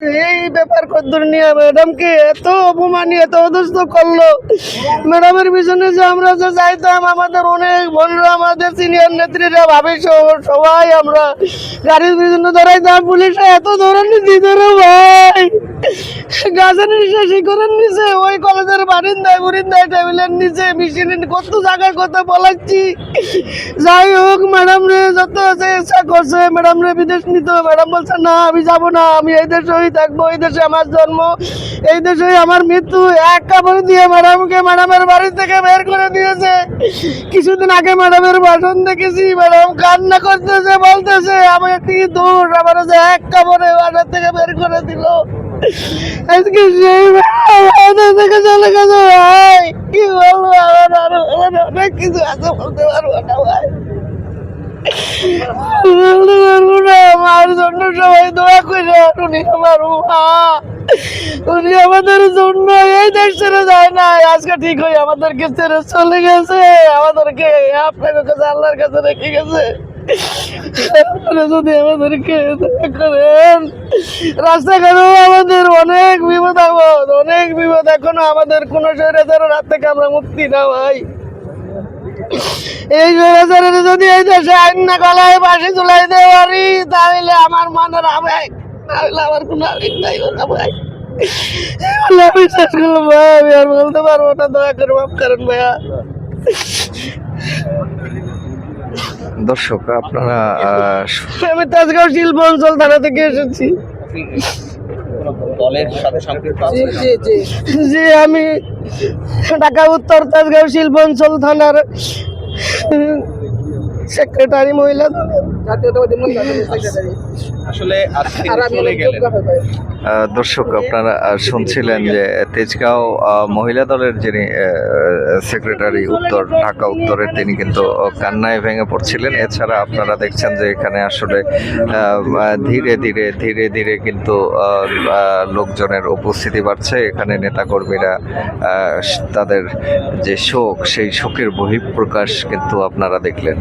এই ব্যাপার কদ্দুর নিয়ে ম্যাডামকে এত অপমান, এত অদস্ত করল। ম্যাডামের পিছনে যে আমরা যে যাইতাম, আমাদের অনেক বন্ধুরা আমাদের সিনিয়র নেত্রীরা, ভাবি সবাই আমরা গাড়ির পিছনে ধরাইতাম পুলিশে এত ধরনের দিতে ভাই। গাছের নিচে শিকড়ের নিচে, ওই কলেজের বারিন্দায়, বুরিন্দায়, টেবিলের নিচে মেশিনে কত জায়গায় কথা বলাচ্ছি। যাই হোক, ম্যাডাম রে, যত ইচ্ছা করছে, ম্যাডাম রে, বিদেশ নিতে ম্যাডাম বলছে, না, আমি যাব না, আমি এই দেশেই থাকব, এই দেশে আমার জন্ম, এই দেশেই আমার মৃত্যু। এক কাপড় দিয়ে ম্যাডামকে ম্যাডামের বাড়ি থেকে বের করে দিয়েছে। কিছুদিন আগে ম্যাডামের ভাষণ দেখেছি, ম্যাডাম কান্না করতেছে, বলতেছে আমাকে কি দূর? আমার যে এক কাপড়ে বাসা থেকে বের করে দিল। আজকে সেই ম্যাডাম থেকে চলে গেছে, ভাই। কি বলব, আমার আরও অনেক কিছু আছে, বলতে পারব না, ভাই। বলতে পারব না আমার জন্য সবাই দোয়া করে উনি আমার উনি আমাদের জন্য এই দেশ ছেড়ে যায় না আজকে ঠিক হয়ে আমাদেরকে ছেড়ে চলে গেছে। আমাদেরকে আপনার কাছে, আল্লাহর কাছে রেখে গেছে। যদি আমাদেরকে করেন আমাদের অনেক বিপদ আপদ, অনেক বিপদ। এখনও আমাদের কোনো স্বৈরাচারের হাত থেকে আমরা মুক্তি না ভাই এই যদি এই দেশে আইন না গলায় বাসি চুলাই দেওয়া পারি, তাহলে আমার মনের আবেগ তাহলে আমার কোনো আবেগ নাই না ভাই। আল্লাহ বিশ্বাস করলাম ভাই আমি আর বলতে পারব না দয়া করে মাফ করেন ভাইয়া। দর্শক আপনারা আমি তাজগাঁও শিল্প অঞ্চল থানা থেকে এসেছি। দলের সাথে সম্পৃক্ত জি আমি ঢাকা উত্তর তাজগাঁও শিল্প অঞ্চল থানার সেক্রেটারি মহিলা আসলে আজকে চলে গেলেন। দর্শক আপনারা শুনছিলেন যে তেজগাঁও মহিলা দলের যিনি সেক্রেটারি উত্তর ঢাকা উত্তরের তিনি কিন্তু কান্নায় ভেঙে পড়ছিলেন। এছাড়া আপনারা দেখছেন যে এখানে আসলে ধীরে ধীরে ধীরে ধীরে কিন্তু লোকজনের উপস্থিতি বাড়ছে। এখানে নেতাকর্মীরা তাদের যে শোক সেই শোকের বহিঃপ্রকাশ কিন্তু আপনারা দেখলেন।